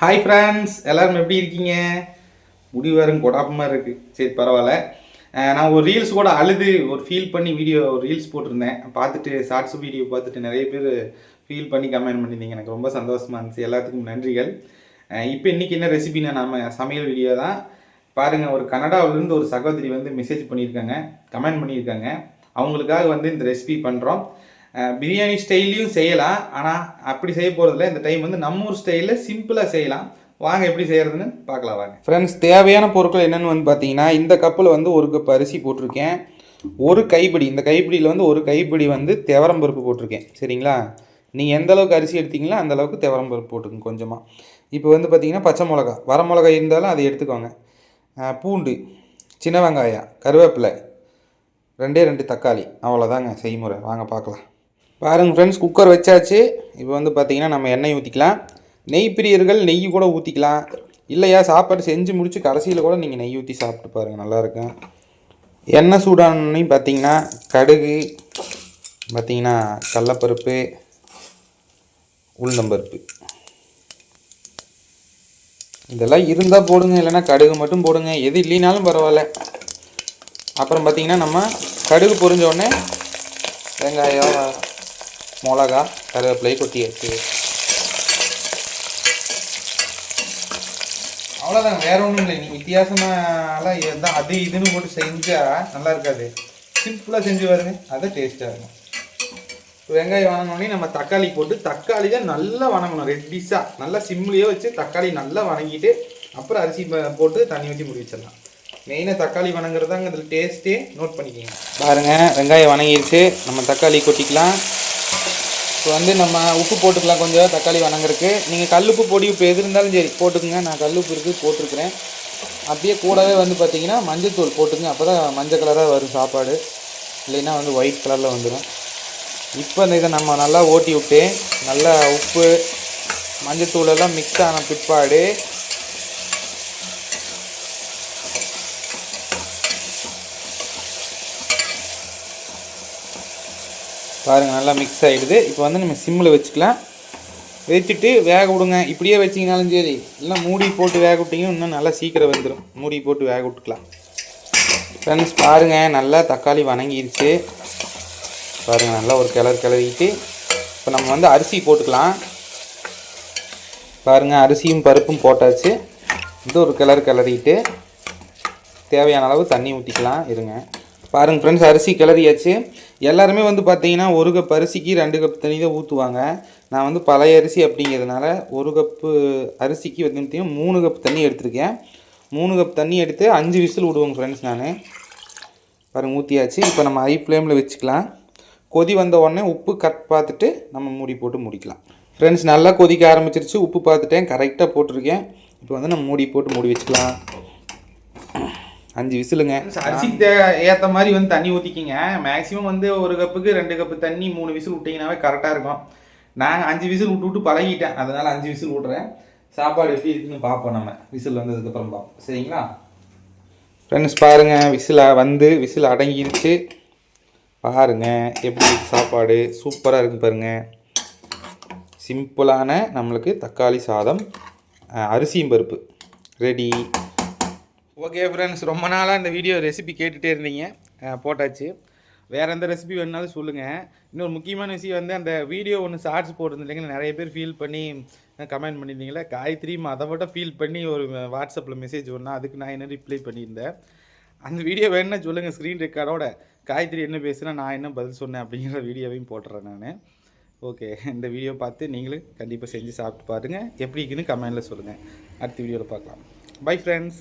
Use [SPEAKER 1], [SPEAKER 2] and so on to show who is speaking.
[SPEAKER 1] Hi friends எல்லோரும் எப்படி இருக்கீங்க? முடி வரும் கொடாப்பமாக இருக்குது சரி பரவாயில்ல. நான் ஒரு ரீல்ஸ் கூட அழுது ஒரு ஃபீல் பண்ணி வீடியோ ஒரு ரீல்ஸ் போட்டிருந்தேன். பார்த்துட்டு ஷார்ட்ஸ் வீடியோ பார்த்துட்டு நிறைய பேர் ஃபீல் பண்ணி கமெண்ட் பண்ணியிருந்தீங்க. எனக்கு ரொம்ப சந்தோஷமாக இருந்துச்சு. எல்லாத்துக்கும் நன்றிகள். இப்போ இன்றைக்கி என்ன ரெசிபினா நம்ம சமையல் வீடியோ தான். பாருங்கள் ஒரு கனடாவிலேருந்து ஒரு சகோதரி வந்து மெசேஜ் பண்ணியிருக்காங்க. கமெண்ட் பண்ணியிருக்காங்க. அவங்களுக்காக வந்து இந்த ரெசிபி பண்ணுறோம் பிரியாணி ஸ்டைல்லையும் செய்யலாம். ஆனால் அப்படி செய்ய போகிறதில்ல இந்த டைம் வந்து நம்ம ஊர் ஸ்டைலில் சிம்பிளாக செய்யலாம். வாங்க எப்படி செய்கிறதுன்னு பார்க்கலாம் வாங்க. ஃப்ரெண்ட்ஸ் தேவையான பொருட்கள் என்னென்னு வந்து பார்த்தீங்கன்னா இந்த கப்பில் வந்து ஒரு கப் அரிசி போட்டிருக்கேன். ஒரு கைப்பிடி. இந்த கைப்பிடியில் வந்து ஒரு கைப்பிடி வந்து தேவரம் பருப்பு போட்டிருக்கேன். சரிங்களா? நீங்கள் எந்த அளவுக்கு அரிசி எடுத்தீங்களோ அந்த அளவுக்கு தேவரம் பருப்பு போட்டுக்கோங்க கொஞ்சமாக இப்போ வந்து பார்த்தீங்கன்னா பச்சை மிளகா. வர மிளகா இருந்தாலும் அதை எடுத்துக்கோங்க. பூண்டு சின்ன வெங்காயம் கருவேப்பிலை ரெண்டே ரெண்டு தக்காளி. அவ்வளோதாங்க செய்முறை. வாங்க பார்க்கலாம். பாருங்கள் ஃப்ரெண்ட்ஸ் குக்கர் வச்சாச்சு. இப்போ வந்து பார்த்திங்கன்னா நம்ம எண்ணெய் ஊற்றிக்கலாம் நெய் பிரியர்கள் நெய் கூட ஊற்றிக்கலாம் இல்லையா சாப்பாடு செஞ்சு முடித்து கடைசியில் கூட நீங்கள் நெய் ஊற்றி சாப்பிட்டு பாருங்கள் நல்லாயிருக்கும் எண்ணெய் சூடானே பார்த்தீங்கன்னா கடுகு பார்த்தீங்கன்னா கடலப்பருப்பு உளுந்தம்பருப்பு இதெல்லாம் இருந்தால் போடுங்க இல்லைன்னா கடுகு மட்டும் போடுங்க. எது இல்லைனாலும் பரவாயில்ல. அப்புறம் பார்த்தீங்கன்னா நம்ம கடுகு பொரிஞ்ச உடனே வெங்காயம் மிளகா கருவேப்பிலை கொட்டியாச்சு அவ்வளோதாங்க வேற ஒன்றும் இல்லை. நீங்கள் வித்தியாசமாலாம் எதான் அது இதுன்னு போட்டு செஞ்சால் நல்லா இருக்காது. சிம்பிளாக செஞ்சு பாருங்க அது டேஸ்ட்டாக இருக்கும். வெங்காயம் வணங்கினோடனே நம்ம தக்காளி போட்டு தக்காளி தான் நல்லா வணங்கணும். ரெட்டிஸாக நல்லா சிம்லேயே வச்சு தக்காளி நல்லா வணங்கிட்டு அப்புறம் அரிசி போட்டு தண்ணி ஊற்றி முடி வச்சிடலாம். மெயினாக தக்காளி வணங்குறது தாங்க இதில் டேஸ்ட்டே நோட் பண்ணிக்கோங்க. பாருங்க வெங்காயம் வணங்கிருச்சு. நம்ம தக்காளி கொட்டிக்கலாம். இப்போ வந்து நம்ம உப்பு போட்டுக்கலாம். கொஞ்சம் தக்காளி வணங்குறதுக்கு. நீங்கள் கல்லுப்பு பொடி உப்பு எது இருந்தாலும் சரி போட்டுக்கோங்க. நான் கல்லுப்பு இருக்குது போட்டிருக்கிறேன். அப்படியே கூடவே வந்து பார்த்தீங்கன்னா மஞ்சத்தூள் போட்டுங்க அப்போ தான் மஞ்சள் கலராக வரும் சாப்பாடு. இல்லைன்னா வந்து ஒயிட் கலரில் வந்துடும் இப்போ இந்த இதை நம்ம நல்லா ஓட்டி விட்டு நல்லா உப்பு மஞ்சத்தூள் எல்லாம் மிக்ஸ் ஆன பிற்பாடு பாருங்கள் நல்லா மிக்ஸ் ஆகிடுது இப்போ வந்து நம்ம சிம்மில் வச்சுக்கலாம். வச்சுட்டு வேக விடுங்க. இப்படியே வச்சிங்கனாலும் சரி. இல்லை மூடி போட்டு வேக விட்டிங்கன்னா இன்னும் நல்லா சீக்கிரம் வந்துடும் மூடி போட்டு வேக விட்டுக்கலாம். ஃப்ரெண்ட்ஸ் பாருங்கள் நல்லா தக்காளி வணங்கிடுச்சு பாருங்கள் நல்லா ஒரு கிளறு கிளறிட்டு இப்போ நம்ம வந்து அரிசி போட்டுக்கலாம். பாருங்கள் அரிசியும் பருப்பும் போட்டாச்சு. இது ஒரு கிளறு கிளறிட்டு தேவையான அளவு தண்ணி ஊற்றிக்கலாம் இருங்க. பாருங்கள் ஃப்ரெண்ட்ஸ் அரிசி கிளறியாச்சு. எல்லாருமே வந்து பார்த்தீங்கன்னா ஒரு கப் அரிசிக்கு ரெண்டு கப் தண்ணி தான் ஊற்றுவாங்க நான் வந்து பழைய அரிசி அப்படிங்கிறதுனால ஒரு கப்பு அரிசிக்கு வந்து பார்த்தீங்கன்னா மூணு கப் தண்ணி எடுத்திருக்கேன். மூணு கப் தண்ணி எடுத்து அஞ்சு விசில் விடுவோங்க ஃப்ரெண்ட்ஸ் நான். பாருங்கள் ஊற்றியாச்சு இப்போ நம்ம ஹை ஃப்ளேமில் வச்சுக்கலாம். கொதி வந்த உடனே உப்பு கட் பார்த்துட்டு நம்ம மூடி போட்டு முடிக்கலாம். ஃப்ரெண்ட்ஸ் நல்லா கொதிக்க ஆரம்பிச்சிருச்சு. உப்பு பார்த்துட்டேன். கரெக்டாக போட்டிருக்கேன். இப்போ வந்து நம்ம மூடி போட்டு மூடி வச்சுக்கலாம். அஞ்சு விசிலுங்க. அரிசிக்கு ஏற்ற மாதிரி வந்து தண்ணி ஊற்றிக்கிங்க மேக்ஸிமம் வந்து ஒரு கப்புக்கு ரெண்டு கப்பு தண்ணி மூணு விசில் விட்டிங்கனாவே கரெக்டாக இருக்கும். நான் அஞ்சு விசில் விட்டு விட்டு பழகிட்டேன். அதனால் அஞ்சு விசில் விட்றேன் சாப்பாடு எப்படி இருக்குன்னு பார்ப்போம் நம்ம. விசில் வந்ததுக்கப்புறம் பார்ப்போம். சரிங்களா? ஃப்ரெண்ட்ஸ் பாருங்கள் விசில் வந்து விசில் அடங்கிருச்சு. பாருங்க. எப்படி சாப்பாடு? சூப்பராக இருக்கு பாருங்க. சிம்பிளான நம்மளுக்கு தக்காளி சாதம் அரிசியும் பருப்பு. ரெடி ஓகே ஃப்ரெண்ட்ஸ் ரொம்ப நாளாக இந்த வீடியோ ரெசிபி கேட்டுகிட்டே இருந்தீங்க. போட்டாச்சு. வேறு எந்த ரெசிபி வேணுனாலும் சொல்லுங்கள் இன்னொரு முக்கியமான விஷயம் வந்து அந்த வீடியோ ஒன்று ஷார்ட்ஸ் போட்டிருந்தீங்களா நிறைய பேர் ஃபீல் பண்ணி கமெண்ட் பண்ணியிருந்தீங்களே காயத்ரி அதை விட ஃபீல் பண்ணி ஒரு வாட்ஸ்அப்பில் மெசேஜ் ஒன்றா அதுக்கு நான் என்ன ரிப்ளை பண்ணியிருந்தேன்? அந்த வீடியோ வேணும்னா சொல்லுங்கள் ஸ்க்ரீன் ரெக்கார்டோட காயத்ரி என்ன பேசுனா நான் என்ன பதில் சொன்னேன் அப்படிங்கிற வீடியோவையும் போட்டுறேன் நான். ஓகே இந்த வீடியோ பார்த்து நீங்களும் கண்டிப்பாக செஞ்சு சாப்பிட்டு பாருங்கள் எப்படி இருக்குன்னு கமெண்டில் சொல்லுங்கள் அடுத்த வீடியோவில் பார்க்கலாம். Bye friends